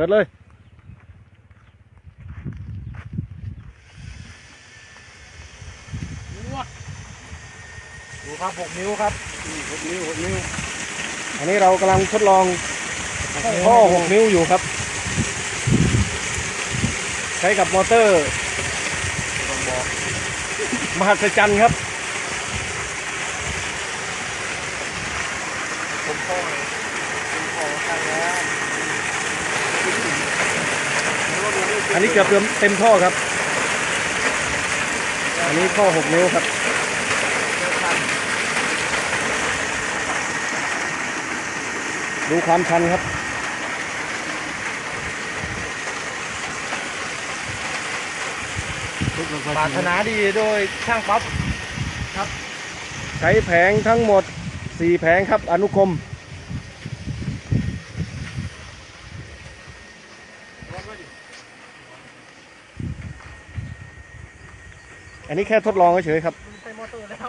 ปิดเลย ดูครับหกนิ้วครับหกนิ้วหกนิ้ว อันนี้เรากำลังทดลองท่อหกนิ้วอยู่ครับ ใช้กับมอเตอร์มหัศจรรย์ครับผมพ่อผมพ่อกันแล้ว อันนี้เกือบเต็มเต็มท่อครับ อันนี้ท่อหกนิ้วครับ ดูความชันครับปรารถนาดีโดยช่างป๊อปใช้แผงทั้งหมด 4 แผงครับ อนุคม อันนี้แค่ทดลองเฉยๆครับ ใส่มอเตอร์แล้ว